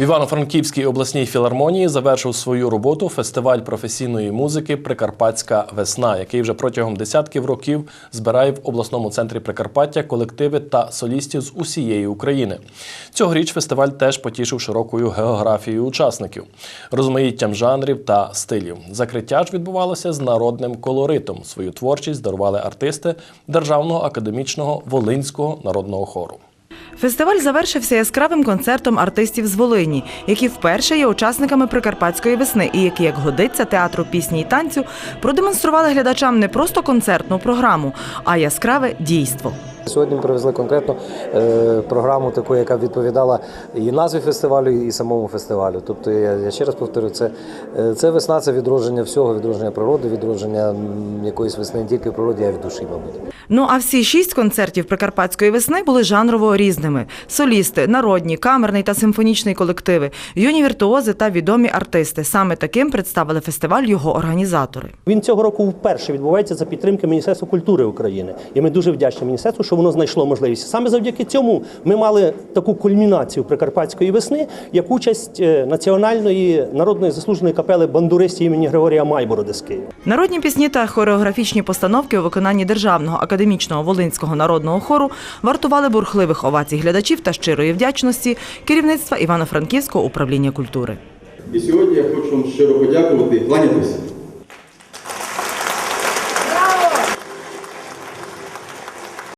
В Івано-Франківській обласній філармонії завершив свою роботу фестиваль професійної музики Прикарпатська весна, який вже протягом десятків років збирає в обласному центрі Прикарпаття колективи та солістів з усієї України. Цьогоріч фестиваль теж потішив широкою географією учасників, розмаїттям жанрів та стилів. Закриття ж відбувалося з народним колоритом. Свою творчість дарували артисти Державного академічного Волинського народного хору. Фестиваль завершився яскравим концертом артистів з Волині, які вперше є учасниками Прикарпатської весни і які, як годиться театру пісні і танцю, продемонстрували глядачам не просто концертну програму, а яскраве дійство. Сьогодні ми привезли конкретно е, програму, таку, яка відповідала і назві фестивалю, і самому фестивалю. Тобто, я, я ще раз повторю, це, е, це весна, це відродження всього, відродження природи, відродження якоїсь весни не тільки в природі, а й в душі, мабуть. Ну а всі шість концертів Прикарпатської весни були жанрово різними: солісти, народні, камерний та симфонічний колективи, юні віртуози та відомі артисти. Саме таким представили фестиваль його організатори. Він цього року вперше відбувається за підтримки Міністерства культури України. І ми дуже вдячні міністерству, що воно знайшло можливість. Саме завдяки цьому ми мали таку кульмінацію Прикарпатської весни, як участь е, національної народної заслуженої капели бандуристів імені Григорія Майбороди з Києва. Народні пісні та хореографічні постановки у виконанні Державного академічного Волинського народного хору вартували бурхливих овацій глядачів та щирої вдячності керівництва Івано-Франківського управління культури. І сьогодні я хочу вам щиро подякувати і кланятися